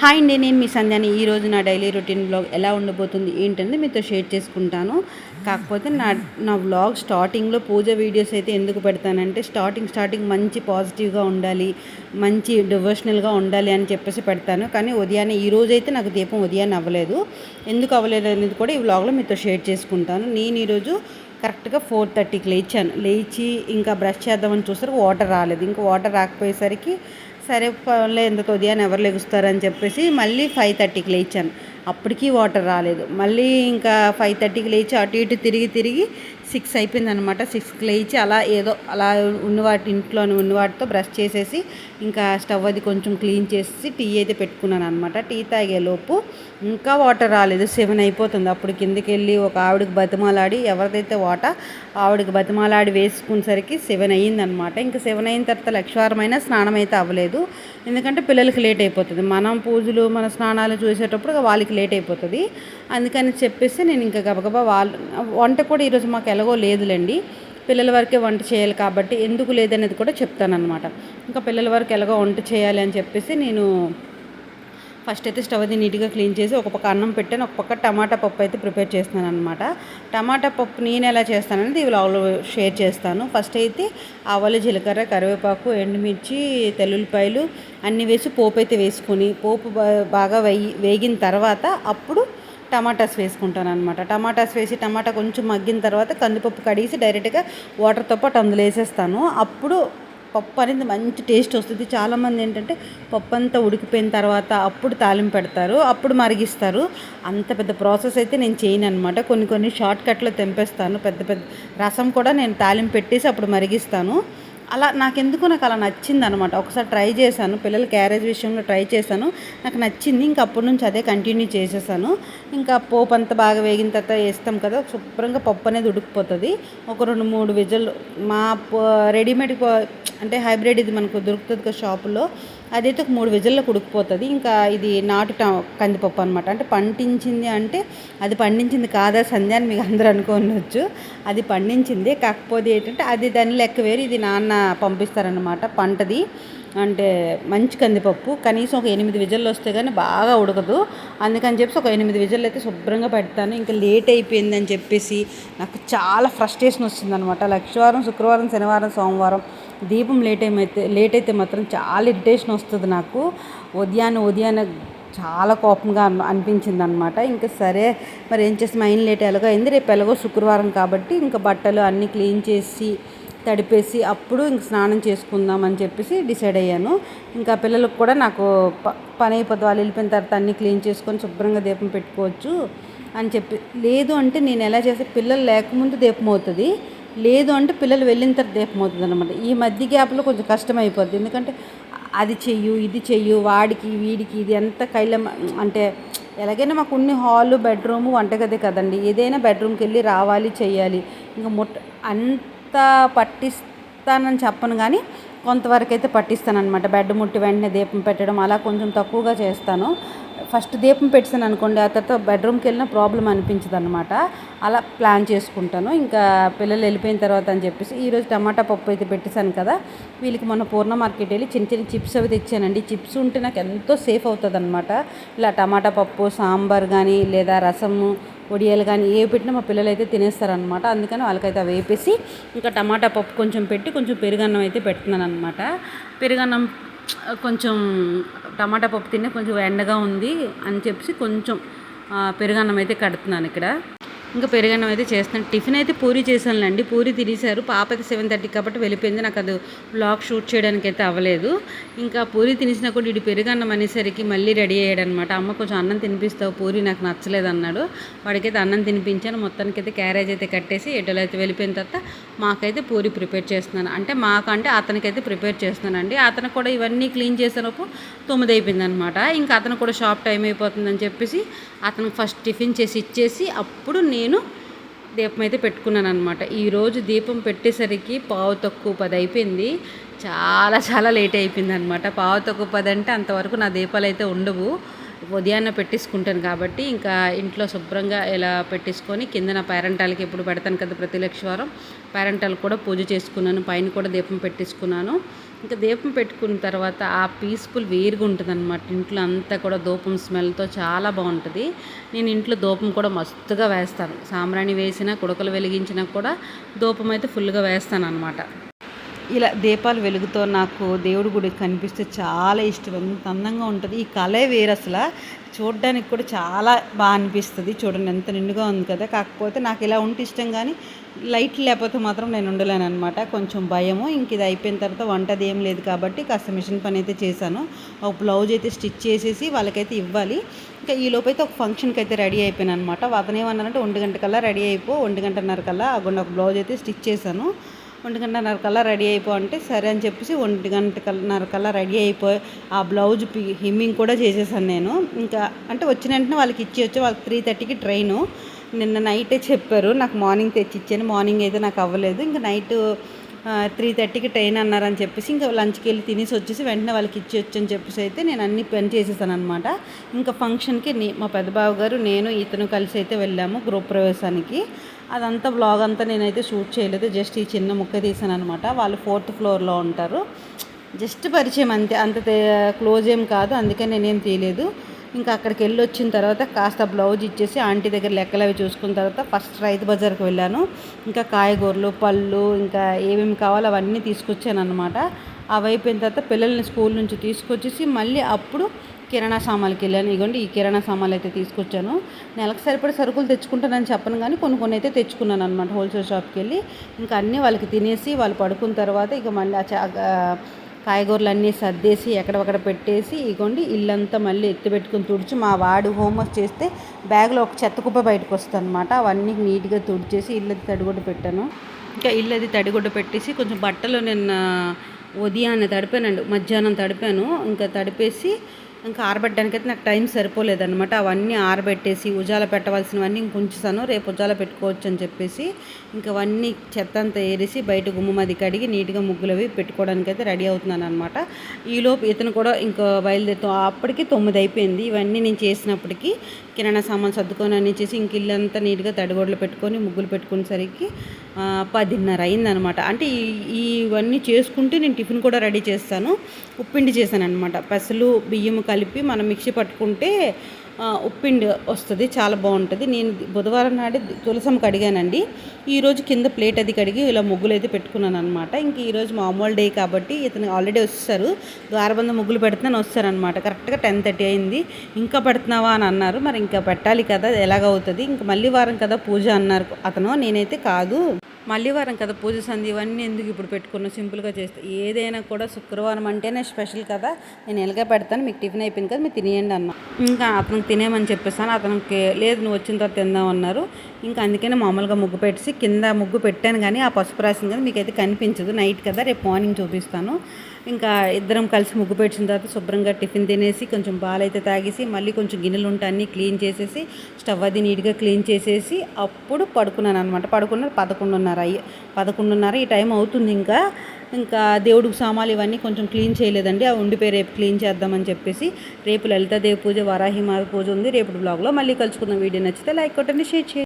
Hi అండి నేను మీ సంధ్యాని. ఈరోజు నా డైలీ రొటీన్ బ్లాగ్ ఎలా ఉండబోతుంది ఏంటనేది మీతో షేర్ చేసుకుంటాను. కాకపోతే నా నా వ్లాగ్ స్టార్టింగ్లో పూజ వీడియోస్ అయితే ఎందుకు పెడతానంటే స్టార్టింగ్ స్టార్టింగ్ మంచి పాజిటివ్గా ఉండాలి మంచి డివోషనల్గా ఉండాలి అని చెప్పేసి పెడతాను. కానీ ఉదయాన్నే ఈ రోజు అయితే నాకు దీపం ఉదయాన్నే అవ్వలేదు. ఎందుకు అవ్వలేదు అనేది కూడా ఈ వ్లాగ్లో మీతో షేర్ చేసుకుంటాను. నేను ఈరోజు కరెక్ట్గా ఫోర్ థర్టీకి లేచాను. లేచి ఇంకా బ్రష్ చేద్దామని చూసరికి వాటర్ రాలేదు. ఇంకా వాటర్ రాకపోయేసరికి సరే ఫోన్లో ఎంత ఉదయాన్ని ఎవరు లెగుస్తారని చెప్పేసి మళ్ళీ ఫైవ్ థర్టీకి లేచాను. అప్పటికీ వాటర్ రాలేదు. మళ్ళీ ఇంకా ఫైవ్ థర్టీకి లేచి అటు ఇటు తిరిగి తిరిగి సిక్స్ అయిపోయింది అనమాట సిక్స్కి లేచి అలా ఏదో అలా ఉన్న వాటి ఇంట్లోని ఉన్న వాటితో బ్రష్ చేసేసి ఇంకా స్టవ్ అది కొంచెం క్లీన్ చేసి టీ అయితే పెట్టుకున్నాను అనమాట టీ తాగేలోపు ఇంకా వాటర్ రాలేదు సెవెన్ అయిపోతుంది. అప్పుడు కిందకి వెళ్ళి ఒక ఆవిడకి బతిమాలాడి ఎవరిదైతే వాటర్ ఆవిడకి బతిమాలాడి వేసుకునేసరికి సెవెన్ అయ్యిందనమాట. ఇంకా సెవెన్ అయిన తర్వాత లక్షవారమైన స్నానం అయితే అవ్వలేదు. ఎందుకంటే పిల్లలకి లేట్ అయిపోతుంది. మనం పూజలు మన స్నానాలు చూసేటప్పుడు వాళ్ళకి లేట్ అయిపోతుంది. అందుకని చెప్పేసి నేను ఇంకా గబగబా వాళ్ళు వంట కూడా ఈరోజు మాకు ఎలాగో లేదులేండి. పిల్లల వరకే వంట చేయాలి కాబట్టి ఎందుకు లేదనేది కూడా చెప్తానమాట ఇంకా పిల్లల వరకు ఎలాగో వంట చేయాలి అని చెప్పేసి నేను ఫస్ట్ అయితే స్టవ్ అది నీట్గా క్లీన్ చేసి ఒక పక్క అన్నం పెట్టాను. ఒక పక్క టమాటా పప్పు అయితే ప్రిపేర్ చేస్తున్నాను అనమాట టమాటా పప్పు నేను ఎలా చేస్తాననేది ఇవి షేర్ చేస్తాను. ఫస్ట్ అయితే ఆవాలు జీలకర్ర కరివేపాకు ఎండుమిర్చి తెల్లుల్లిపాయలు అన్నీ వేసి పోపు అయితే వేసుకొని పోపు బాగా వేయి వేగిన తర్వాత అప్పుడు టమాటాస్ వేసుకుంటాను అనమాట టమాటాస్ వేసి టమాటా కొంచెం మగ్గిన తర్వాత కందిపప్పు కడిగేసి డైరెక్ట్గా వాటర్తో పాటు అందులో వేసేస్తాను. అప్పుడు పప్పు అనేది మంచి టేస్ట్ వస్తుంది. చాలామంది ఏంటంటే పప్పు అంతా ఉడికిపోయిన తర్వాత అప్పుడు తాలింపు పెడతారు అప్పుడు మరిగిస్తారు. అంత పెద్ద ప్రాసెస్ అయితే నేను చేయను అనమాట కొన్ని కొన్ని షార్ట్ కట్లో తెంపేస్తాను. పెద్ద పెద్ద రసం కూడా నేను తాలింపు పెట్టేసి అప్పుడు మరిగిస్తాను. అలా నాకెందుకు నాకు అలా నచ్చింది అనమాట ఒకసారి ట్రై చేశాను. పిల్లల క్యారేజ్ విషయంలో ట్రై చేశాను. నాకు నచ్చింది. ఇంకా అప్పటి నుంచి అదే కంటిన్యూ చేసేసాను. ఇంకా పోపు అంతా బాగా వేగిన తర్వాత వేస్తాం కదా శుభ్రంగా పప్పు అనేది ఉడికిపోతుంది. ఒక రెండు మూడు విజల్ మా రెడీమేడ్ అంటే హైబ్రిడ్ ఇది మనకు దొరుకుతుంది కదా షాపులో అదైతే ఒక మూడు విజల్లో ఉడికిపోతుంది ఇంకా ఇది నాటు కందిపప్పు అనమాట అంటే పండించింది అంటే అది పండించింది కాదా సంధ్య అని మీకు అందరూ అనుకోవచ్చు అది పండించింది. కాకపోతే ఏంటంటే అది దాని లెక్క వేరు. ఇది నాన్న పంపిస్తారనమాట పంటది. అంటే మంచి కందిపప్పు. కనీసం ఒక ఎనిమిది విజల్లు వస్తే కానీ బాగా ఉడకదు. అందుకని చెప్పి ఒక ఎనిమిది విజల్లు అయితే శుభ్రంగా పెడతాను. ఇంకా లేట్ అయిపోయిందని చెప్పేసి నాకు చాలా ఫ్రస్ట్రేషన్ వస్తుందన్నమాట. లక్షవారం శుక్రవారం శనివారం సోమవారం దీపం లేట్ అయితే లేట్ అయితే మాత్రం చాలా ఇరిటేషన్ వస్తుంది నాకు. ఉదయాన్నే ఉదయాన్నే చాలా కోపంగా అనిపించింది అనమాట ఇంకా సరే మరి ఏం చేసి మైండ్ లేట్ ఎలాగో అయింది రేపు ఎలాగో శుక్రవారం కాబట్టి ఇంకా బట్టలు అన్నీ క్లీన్ చేసి తడిపేసి అప్పుడు ఇంక స్నానం చేసుకుందాం అని చెప్పేసి డిసైడ్ అయ్యాను. ఇంకా పిల్లలకు కూడా నాకు పని అయిపోతుంది వాళ్ళు వెళ్ళిపోయిన తర్వాత అన్నీ క్లీన్ చేసుకొని శుభ్రంగా దీపం పెట్టుకోవచ్చు అని చెప్పి. లేదు అంటే నేను ఎలా చేస్తే పిల్లలు లేకముందు దీపం అవుతుంది. లేదు అంటే పిల్లలు వెళ్ళిన తర్వాత దీపం అవుతుంది అనమాట ఈ మధ్య గ్యాప్లో కొంచెం కష్టం అయిపోద్ది ఎందుకంటే అది చెయ్యు ఇది చెయ్యు వాడికి వీడికి ఇది ఎంత కైలం అంటే ఎలాగైనా మాకు కొన్ని హాలు బెడ్రూమ్ వంటగది కదండి. ఏదైనా బెడ్రూమ్కి వెళ్ళి రావాలి చేయాలి ఇంకా ముట్ట అంత పట్టిస్తానని చెప్పను కానీ కొంతవరకు అయితే పట్టిస్తాను అనమాట బెడ్ ముట్టి వెంటనే దీపం పెట్టడం అలా కొంచెం తక్కువగా చేస్తాను. ఫస్ట్ దీపం పెట్టాను అనుకోండి ఆ తర్వాత బెడ్రూమ్కి వెళ్ళిన ప్రాబ్లం అనిపించదు అనమాట అలా ప్లాన్ చేసుకుంటాను. ఇంకా పిల్లలు వెళ్ళిపోయిన తర్వాత అని చెప్పేసి ఈరోజు టమాటా పప్పు అయితే పెట్టేశాను కదా వీళ్ళకి మొన్న పూర్ణ మార్కెట్ వెళ్ళి చిన్న చిన్న చిప్స్ అవి తెచ్చానండి. చిప్స్ ఉంటే నాకు ఎంతో సేఫ్ అవుతుంది అనమాట ఇలా టమాటా పప్పు సాంబార్ కానీ లేదా రసము వడియాలు కానీ ఏ పెట్టినా మా పిల్లలు అయితే తినేస్తారనమాట అందుకని వాళ్ళకైతే అవి వేపేసి ఇంకా టమాటా పప్పు కొంచెం పెట్టి కొంచెం పెరుగన్నం అయితే పెడుతున్నాను అనమాట పెరుగన్నం కొంచెం టమాటా పప్పు తినే కొంచెం ఎండగా ఉంది అని చెప్పి కొంచెం పెరుగన్నం అయితే కడుతున్నాను ఇక్కడ. ఇంకా పెరుగన్నం అయితే చేస్తాను. టిఫిన్ అయితే పూరి చేశానులేండి. పూరి తినేశారు. పాప అయితే సెవెన్ థర్టీ కాబట్టి వెళ్ళిపోయింది. నాకు అది బ్లాగ్ షూట్ చేయడానికి అయితే అవ్వలేదు. ఇంకా పూరి తినేసినా కూడా ఇటు పెరుగన్నం అనేసరికి మళ్ళీ రెడీ అయ్యాడనమాట. అమ్మ కొంచెం అన్నం తినిపిస్తావు పూరి నాకు నచ్చలేదు అన్నాడు. వాడికైతే అన్నం తినిపించాను. మొత్తానికి అయితే క్యారేజ్ అయితే కట్టేసి ఎటోలో అయితే వెళ్ళిపోయిన తర్వాత మాకైతే పూరి ప్రిపేర్ చేస్తున్నాను. అంటే మాకంటే అతనికైతే ప్రిపేర్ చేస్తున్నానండి. అతను కూడా ఇవన్నీ క్లీన్ చేసినప్పుడు తొమ్మిది అయిపోయింది అనమాట ఇంకా అతను కూడా షాప్ టైం అయిపోతుందని చెప్పేసి అతనికి ఫస్ట్ టిఫిన్ చేసి ఇచ్చేసి అప్పుడు నేను నేను దీపం అయితే పెట్టుకున్నాను అనమాట ఈరోజు దీపం పెట్టేసరికి పావు తక్కువ పది అయిపోయింది. చాలా చాలా లేట్ అయిపోయింది అనమాట పావు తక్కువ పది అంటే అంతవరకు నా దీపాలు అయితే ఉండవు. ఉదయాన్నే పెట్టేసుకుంటాను కాబట్టి ఇంకా ఇంట్లో శుభ్రంగా ఇలా పెట్టేసుకొని కింద నా పేరెంటాలకి ఎప్పుడు పెడతాను కదా ప్రతి లక్ష వారం పేరెంటాలు కూడా పూజ చేసుకున్నాను. పైన కూడా దీపం పెట్టేసుకున్నాను. ఇంకా దీపం పెట్టుకున్న తర్వాత ఆ పీస్ఫుల్ వేరుగా ఉంటుంది అనమాట ఇంట్లో అంతా కూడా దూపం స్మెల్తో చాలా బాగుంటుంది. నేను ఇంట్లో దూపం కూడా మస్తుగా వేస్తాను. సాంబ్రాణి వేసినా కుడకలు వెలిగించినా కూడా దూపం అయితే ఫుల్గా వేస్తాను అనమాట ఇలా దీపాలు వెలుగుతో నాకు దేవుడి గుడి కనిపిస్తే చాలా ఇష్టం. ఎంత అందంగా ఉంటుంది. ఈ కళే వేరు అసలు. చూడడానికి కూడా చాలా బాగా అనిపిస్తుంది. చూడండి ఎంత నిండుగా ఉంది కదా. కాకపోతే నాకు ఇలా ఉంటే ఇష్టం కానీ లైట్ లేకపోతే మాత్రం నేను ఉండలేను అనమాట కొంచెం భయము. ఇంక ఇది అయిపోయిన తర్వాత వంటది ఏం లేదు కాబట్టి కాస్త మిషన్ పని అయితే చేశాను. ఒక బ్లౌజ్ అయితే స్టిచ్ చేసేసి వాళ్ళకైతే ఇవ్వాలి. ఇంకా ఈ లోపైతే ఒక ఫంక్షన్కి అయితే రెడీ అయిపోయాను అనమాట అతను ఏమన్నారంటే ఒంటి గంట కల్లా రెడీ అయిపో. ఒంటి గంటన్నర కల్లా అక్కడ ఒక బ్లౌజ్ అయితే స్టిచ్ చేశాను. ఒంటి గంటన్నర కల్లా రెడీ అయిపో అంటే సరే అని చెప్పేసి ఒంటి గంట కల్లా రెడీ అయిపోయి ఆ బ్లౌజ్ పి హిమ్మింగ్ కూడా చేసేసాను నేను. ఇంకా అంటే వచ్చిన వెంటనే వాళ్ళకి ఇచ్చి వచ్చి వాళ్ళకి త్రీ థర్టీకి ట్రైను. నిన్న నైటే చెప్పారు నాకు మార్నింగ్ తెచ్చి ఇచ్చాను మార్నింగ్ అయితే నాకు అవ్వలేదు. ఇంకా నైట్ త్రీ థర్టీకి ట్రైన్ అన్నారని చెప్పేసి ఇంకా లంచ్కి వెళ్ళి తినేసి వచ్చేసి వెంటనే వాళ్ళకి ఇచ్చి వచ్చని చెప్పేసి అయితే నేను అన్ని పని చేసేసాను అనమాట ఇంకా ఫంక్షన్కి మా పెద్దబాబు గారు నేను ఇతను కలిసి అయితే వెళ్ళాము గృహ ప్రవేశానికి అదంతా బ్లాగ్ అంతా నేనైతే షూట్ చేయలేదు. జస్ట్ ఈ చిన్న ముక్క తీసాను అనమాట వాళ్ళు ఫోర్త్ ఫ్లోర్లో ఉంటారు. జస్ట్ పరిచయం అంతే. అంత క్లోజ్ ఏం కాదు. అందుకే నేనేం తీయలేదు. ఇంకా అక్కడికి వెళ్ళి వచ్చిన తర్వాత కాస్త బ్లౌజ్ ఇచ్చేసి ఆంటీ దగ్గర లెక్కలు అవి చూసుకున్న తర్వాత ఫస్ట్ రైతు బజార్కి వెళ్ళాను. ఇంకా కాయగూరలు పళ్ళు ఇంకా ఏమేమి కావాలో అవన్నీ తీసుకొచ్చాను అనమాట అవైపోయిన తర్వాత పిల్లల్ని స్కూల్ నుంచి తీసుకొచ్చేసి మళ్ళీ అప్పుడు కిరాణా సామాన్లకి వెళ్ళాను. ఇగోండి ఈ కిరాణా సామాన్లు అయితే తీసుకొచ్చాను. నెలకు సరిపడే సరుకులు తెచ్చుకుంటానని చెప్పను కానీ కొన్ని కొన్ని అయితే తెచ్చుకున్నాను అనమాట హోల్సేల్ షాప్కి వెళ్ళి. ఇంకా అన్నీ వాళ్ళకి తినేసి వాళ్ళు పడుకున్న తర్వాత ఇక మళ్ళీ కాయగూరలు అన్నీ సర్దేసి ఎక్కడొక్కడ పెట్టేసి ఇగోండి ఇల్లంతా మళ్ళీ ఎత్తిపెట్టుకుని తుడిచి మా వాడు హోంవర్క్ చేస్తే బ్యాగ్లో ఒక చెత్త కుప్ప బయటకు వస్తుంది అనమాట అవన్నీ నీట్గా తుడిచేసి ఇల్లు తడిగుడ్డ పెట్టాను. ఇంకా ఇల్లు అది తడిగొడ్డ పెట్టేసి కొంచెం బట్టలు నిన్న ఉదయాన్నే తడిపానండి మధ్యాహ్నం తడిపాను ఇంకా తడిపేసి ఇంకా ఆరబెట్టడానికి అయితే నాకు టైం సరిపోలేదన్నమాట. అవన్నీ ఆరబెట్టేసి ఉజాల పెట్టవలసినవన్నీ ఇంకొంచుతాను రేపు ఉజాల పెట్టుకోవచ్చు అని చెప్పేసి ఇంకా అవన్నీ చెత్త అంతా ఏరేసి బయట గుమ్మది కడిగి నీట్గా ముగ్గులు అవి పెట్టుకోవడానికి అయితే రెడీ అవుతున్నాను అనమాట ఈలోపు ఇతను కూడా ఇంకా బయలుదేరుతాం అప్పటికి తొమ్మిది అయిపోయింది. ఇవన్నీ నేను చేసినప్పటికీ కిరాణా సామాన్ సర్దుకొని అన్నీ చేసి ఇంక ఇల్లంతా నీట్గా తడిగోడలు పెట్టుకొని ముగ్గులు పెట్టుకునేసరికి పదిన్నర అయిందనమాట అంటే ఇవన్నీ చేసుకుంటే నేను టిఫిన్ కూడా రెడీ చేస్తాను. ఉప్పిండి చేశాను అనమాట పెసలు బియ్యం కలిపి మనం మిక్సీ పట్టుకుంటే ఉప్పిండి వస్తుంది చాలా బాగుంటుంది. నేను బుధవారం నాడు తులసమ్మకి అడిగానండి ఈరోజు కింద ప్లేట్ అది కడిగి ఇలా ముగ్గులు అయితే పెట్టుకున్నాను అనమాట ఇంక ఈరోజు మామూలు డే కాబట్టి ఇతను ఆల్రెడీ వస్తారు. ద్వారబంద ముగ్గులు పెడుతున్నాను వస్తారనమాట కరెక్ట్గా టెన్ థర్టీ అయింది. ఇంకా పెడుతున్నావా అని అన్నారు. మరి ఇంకా పెట్టాలి కదా ఎలాగవుతుంది? ఇంక మళ్ళీ వారం కదా పూజ అన్నారు. అతను నేనైతే కాదు. మళ్ళీ వారం కదా పూజ సంధి ఇవన్నీ ఎందుకు ఇప్పుడు పెట్టుకున్న సింపుల్గా చేస్తే. ఏదైనా కూడా శుక్రవారం అంటేనే స్పెషల్ కదా. నేను ఎలాగ పెడతాను? మీకు టిఫిన్ అయిపోయింది కదా మీరు తినేయండి అన్న. ఇంకా అతనికి తినేమని చెప్పేస్తాను. అతనికి లేదు నువ్వు వచ్చిన తర్వాత తిందామన్నారు ఇంకా అందుకనే మామూలుగా ముగ్గు పెట్టేసి కింద ముగ్గు పెట్టాను కానీ ఆ పసుపు రాసింది కదా మీకైతే కనిపించదు. నైట్ కదా రేపు మార్నింగ్ చూపిస్తాను. ఇంకా ఇద్దరం కలిసి ముగ్గు పెట్టిన తర్వాత శుభ్రంగా టిఫిన్ తినేసి కొంచెం బాలైతే తాగేసి మళ్ళీ కొంచెం గిన్నెలు ఉంటే అన్నీ క్లీన్ చేసేసి స్టవ్ అది నీట్గా క్లీన్ చేసేసి అప్పుడు పడుకున్నాను అనమాట పడుకున్న పదకొండున్నర అయ్యి పదకొండున్నర ఈ టైం అవుతుంది ఇంకా. ఇంకా దేవుడికి సామాన్లు ఇవన్నీ కొంచెం క్లీన్ చేయలేదండి. ఆ ఉండిపోయి రేపు క్లీన్ చేద్దామని చెప్పేసి రేపు లలితాదేవి పూజ వరాహిమాత పూజ ఉంది. రేపు బ్లాగ్లో మళ్ళీ కలుసుకుందాం. వీడియో నచ్చితే లైక్ కొట్టండి షేర్ చేయండి.